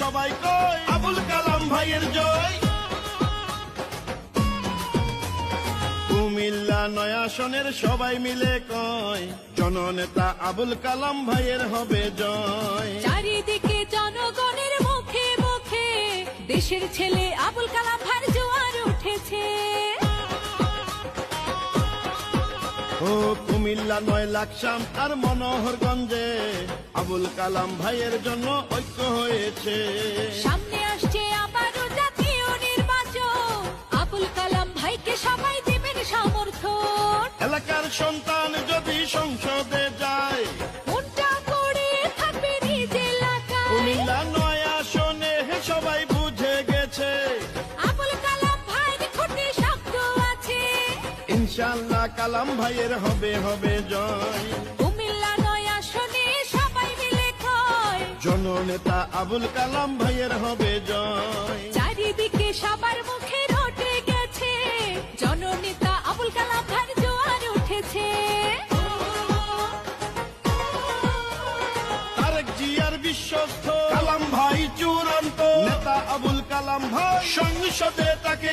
সবাই কয় আবুল কালাম ভাইয়ের জয়। কুমিল্লা নয়াসনের সবাই মিলে কয়, জননেতা আবুল কালাম ভাইয়ের হবে জয়। চারিদিকে জনগণের মুখে মুখে, দেশের ছেলে আবুল কালাম ভার জোয়ার উঠেছে। ও কুমিল্লা নয় লাকসাম আর মনোহরগঞ্জে আবুল কালাম ভাইয়ের জন্য ঐক্য হয়েছে। সামনে আসছে আবারও জাতীয় নির্বাচন। আবুল কালাম ভাইকে সবাই দেবেন সমর্থন এলাকার সন্তান যদি সংসদে ইনশাল্লাহ কালাম ভাইয়ের হবে হবে জয়। কুমিল্লা নয় আসনে সবাই মিলে কয় জননেতা আবুল কালাম ভাইয়ের হবে জয়। চারিদিকে সবার মুখে রটে গেছে। জননেতা আবুল কালাম ভার জোয়ার উঠেছে। তারেক জিয়ার বিশ্বস্ত কালাম ভাই চূড়ান্ত। নেতা আবুল কালাম ভাই সংসদে তাকে